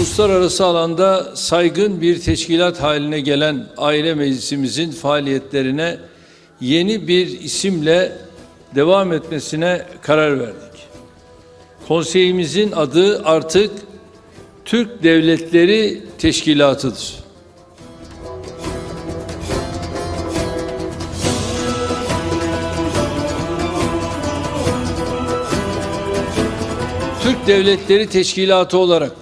Uluslararası alanda saygın bir teşkilat haline gelen aile meclisimizin faaliyetlerine yeni bir isimle devam etmesine karar verdik. Konseyimizin adı artık Türk Devletleri Teşkilatı'dır. Türk Devletleri Teşkilatı olarak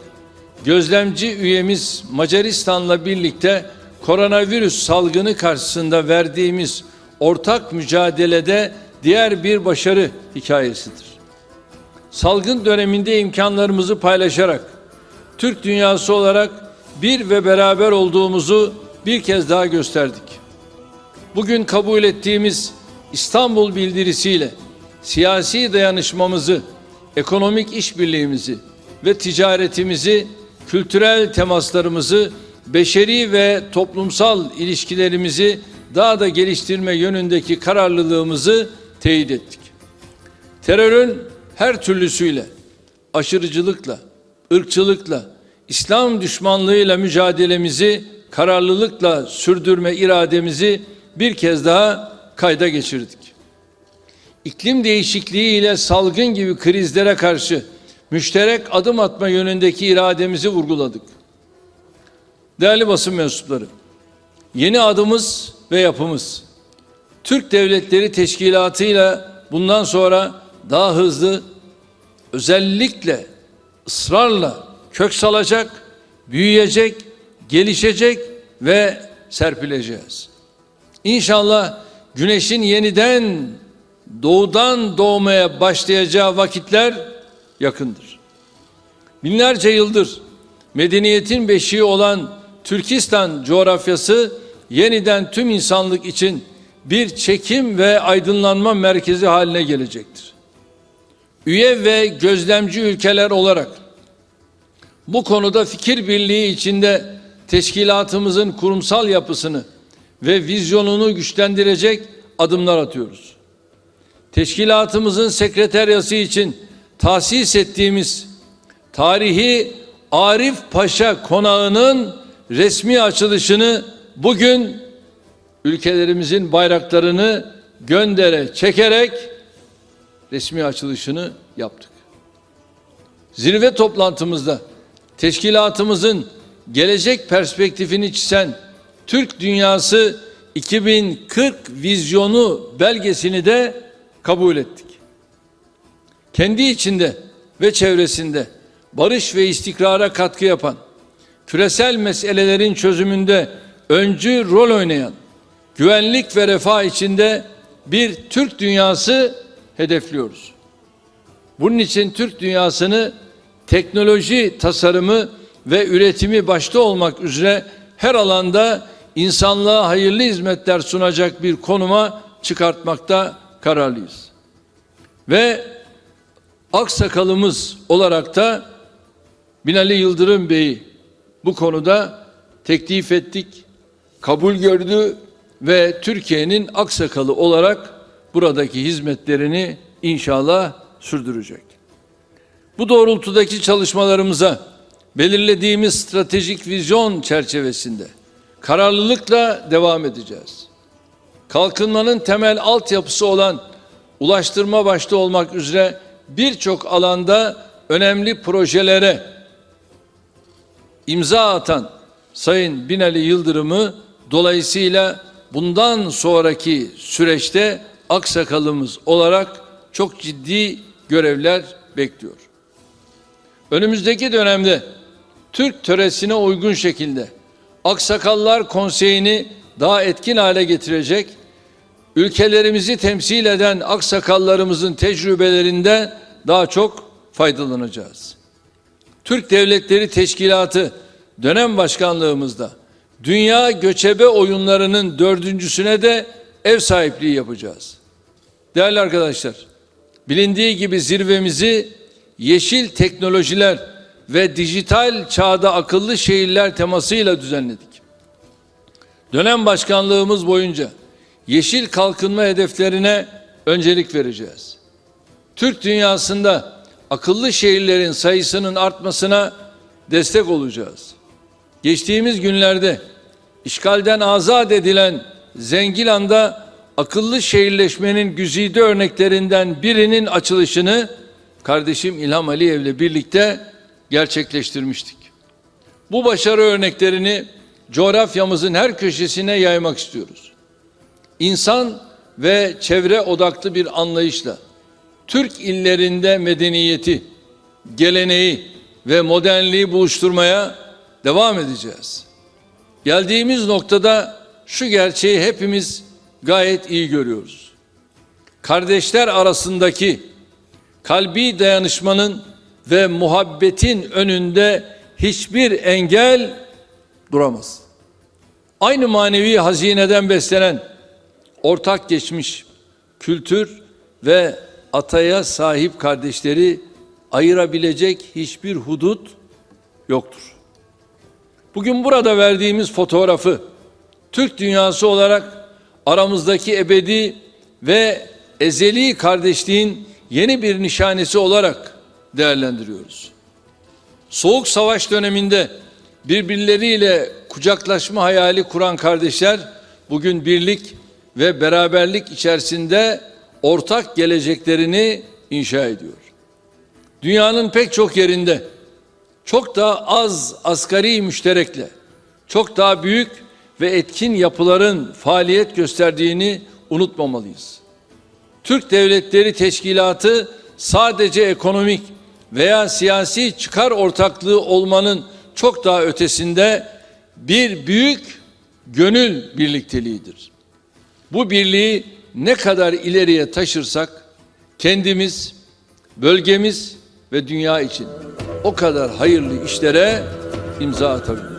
gözlemci üyemiz Macaristan'la birlikte koronavirüs salgını karşısında verdiğimiz ortak mücadelede diğer bir başarı hikayesidir. Salgın döneminde imkanlarımızı paylaşarak Türk dünyası olarak bir ve beraber olduğumuzu bir kez daha gösterdik. Bugün kabul ettiğimiz İstanbul bildirisiyle siyasi dayanışmamızı, ekonomik işbirliğimizi ve ticaretimizi, kültürel temaslarımızı, beşeri ve toplumsal ilişkilerimizi daha da geliştirme yönündeki kararlılığımızı teyit ettik. Terörün her türlüsüyle, aşırıcılıkla, ırkçılıkla, İslam düşmanlığıyla mücadelemizi kararlılıkla sürdürme irademizi bir kez daha kayda geçirdik. İklim değişikliği ile salgın gibi krizlere karşı müşterek adım atma yönündeki irademizi vurguladık. Değerli basın mensupları, yeni adımız ve yapımız Türk Devletleri Teşkilatı ile bundan sonra daha hızlı özellikle ısrarla kök salacak, büyüyecek, gelişecek ve serpileceğiz. İnşallah güneşin yeniden doğudan doğmaya başlayacağı vakitler yakındır. Binlerce yıldır medeniyetin beşiği olan Türkistan coğrafyası yeniden tüm insanlık için bir çekim ve aydınlanma merkezi haline gelecektir. Üye ve gözlemci ülkeler olarak bu konuda fikir birliği içinde teşkilatımızın kurumsal yapısını ve vizyonunu güçlendirecek adımlar atıyoruz. Teşkilatımızın sekreteryası için tahsis ettiğimiz tarihi Arif Paşa Konağı'nın resmi açılışını bugün ülkelerimizin bayraklarını göndere çekerek resmi açılışını yaptık. Zirve toplantımızda teşkilatımızın gelecek perspektifini çizen Türk Dünyası 2040 vizyonu belgesini de kabul ettik. Kendi içinde ve çevresinde barış ve istikrara katkı yapan, küresel meselelerin çözümünde öncü rol oynayan, güvenlik ve refah içinde bir Türk dünyası hedefliyoruz. Bunun için Türk dünyasını teknoloji tasarımı ve üretimi başta olmak üzere her alanda insanlığa hayırlı hizmetler sunacak bir konuma çıkartmakta kararlıyız. Ve aksakalımız olarak da Binali Yıldırım Bey'i bu konuda teklif ettik, kabul gördü ve Türkiye'nin aksakalı olarak buradaki hizmetlerini inşallah sürdürecek. Bu doğrultudaki çalışmalarımıza belirlediğimiz stratejik vizyon çerçevesinde kararlılıkla devam edeceğiz. Kalkınmanın temel altyapısı olan ulaştırma başta olmak üzere birçok alanda önemli projelere imza atan Sayın Binali Yıldırım'ı dolayısıyla bundan sonraki süreçte aksakalımız olarak çok ciddi görevler bekliyor. Önümüzdeki dönemde Türk töresine uygun şekilde Aksakallar Konseyi'ni daha etkin hale getirecek, ülkelerimizi temsil eden aksakallarımızın tecrübelerinde daha çok faydalanacağız. Türk Devletleri Teşkilatı dönem başkanlığımızda Dünya Göçebe Oyunları'nın dördüncüsüne de ev sahipliği yapacağız. Değerli arkadaşlar, bilindiği gibi zirvemizi yeşil teknolojiler ve dijital çağda akıllı şehirler temasıyla düzenledik. Dönem başkanlığımız boyunca yeşil kalkınma hedeflerine öncelik vereceğiz. Türk dünyasında akıllı şehirlerin sayısının artmasına destek olacağız. Geçtiğimiz günlerde işgalden azat edilen Zengilan'da akıllı şehirleşmenin güzide örneklerinden birinin açılışını kardeşim İlham Aliyev ile birlikte gerçekleştirmiştik. Bu başarı örneklerini coğrafyamızın her köşesine yaymak istiyoruz. İnsan ve çevre odaklı bir anlayışla Türk illerinde medeniyeti, geleneği ve modernliği buluşturmaya devam edeceğiz. Geldiğimiz noktada şu gerçeği hepimiz gayet iyi görüyoruz. Kardeşler arasındaki kalbi dayanışmanın ve muhabbetin önünde hiçbir engel duramaz. Aynı manevi hazineden beslenen ortak geçmiş, kültür ve ataya sahip kardeşleri ayırabilecek hiçbir hudut yoktur. Bugün burada verdiğimiz fotoğrafı Türk dünyası olarak aramızdaki ebedi ve ezeli kardeşliğin yeni bir nişanesi olarak değerlendiriyoruz. Soğuk savaş döneminde birbirleriyle kucaklaşma hayali kuran kardeşler bugün birlik ve beraberlik içerisinde ortak geleceklerini inşa ediyor. Dünyanın pek çok yerinde çok daha az asgari müşterekle çok daha büyük ve etkin yapıların faaliyet gösterdiğini unutmamalıyız. Türk Devletleri Teşkilatı sadece ekonomik veya siyasi çıkar ortaklığı olmanın çok daha ötesinde bir büyük gönül birlikteliğidir. Bu birliği ne kadar ileriye taşırsak kendimiz, bölgemiz ve dünya için o kadar hayırlı işlere imza atabiliriz.